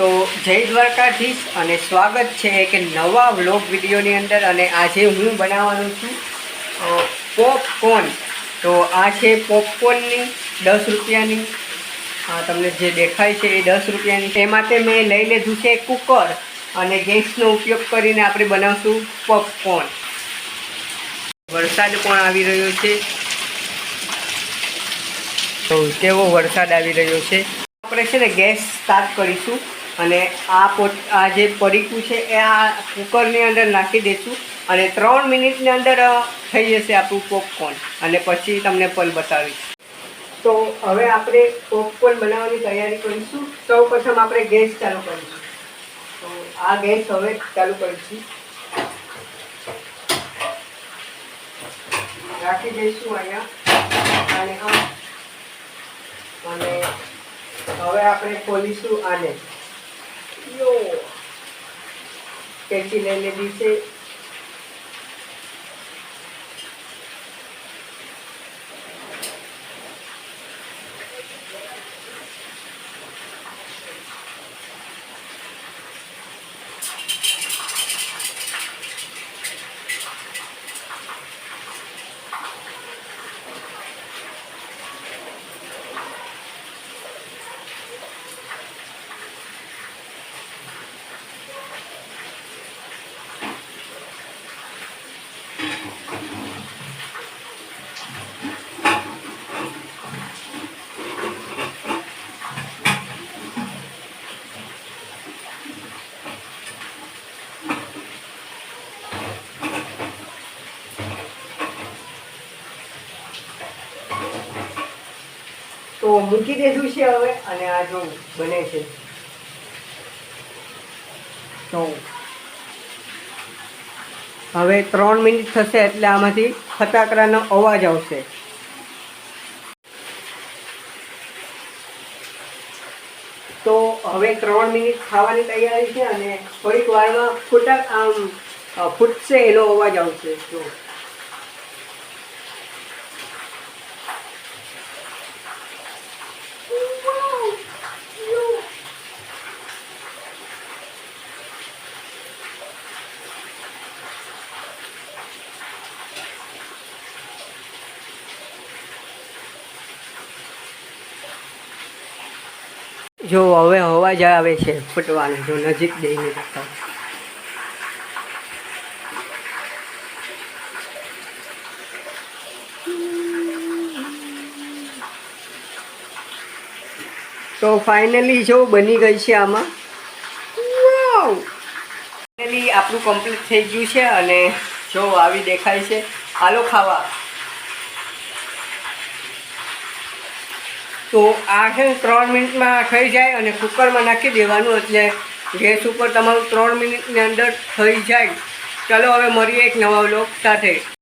તો જય દ્વારકાધીશ અને સ્વાગત છે એક નવા વ્લોગ વિડીયોની અંદર અને આજે હું બનાવવાનું છું પોપકોર્ન. તો આ છે પોપકોર્નની દસ રૂપિયાની. તમને જે દેખાય છે એ દસ રૂપિયાની તે માટે મેં લઈ લીધું છે કુકર અને ગેસનો ઉપયોગ કરીને આપણે બનાવશું પોપકોર્ન. વરસાદ પણ આવી રહ્યો છે. તો કેવો વરસાદ આવી રહ્યો છે? આપણે છે ને ગેસ સ્ટાર્ટ કરીશું. અને આ પોટ, આ જે પડીકું છે, એ આ કુકરની અંદર નાખી દઈશું અને ત્રણ મિનિટની અંદર થઈ જશે આપણું પોપકોર્ન. અને પછી તમને પલ બતાવીશ. તો હવે આપણે પોપકોર્ન બનાવવાની તૈયારી કરીશું. સૌ પ્રથમ આપણે ગેસ ચાલુ કરીશું. તો આ ગેસ હવે ચાલુ કરીશું. રાખી દઈશું અહીંયા. અને અને હવે આપણે ખોલીશું આને. યો કેચી લઈ લીધી છે તો મૂકી દીધું છે હવે, અને આ જો બને છે. તો હવે ત્રણ મિનિટ થશે એટલે આમાંથી ફટાકડાનો અવાજ આવશે. તો હવે ત્રણ મિનિટ ખાવાની તૈયારી છે અને થોડીક વારમાં ફૂટક આમ ફૂટશે એનો અવાજ આવશે. જો જો હવે અવાજ આવે છે ફૂટવાનો, જો નજીક જઈને બતાવું તો ફાઇનલી જો બની ગઈ છે આમાં. ફાઇનલી આપણું કમ્પ્લીટ થઈ ગયું છે અને જો આવી દેખાય છે. હાલો ખાવા. તો આ છે ને ત્રણ મિનિટમાં થઈ જાય અને કુકરમાં નાખી દેવાનું, એટલે ગેસ ઉપર તમારું ત્રણ મિનિટની અંદર થઈ જાય. ચાલો હવે મળીએ એક નવા વ્લોગ સાથે.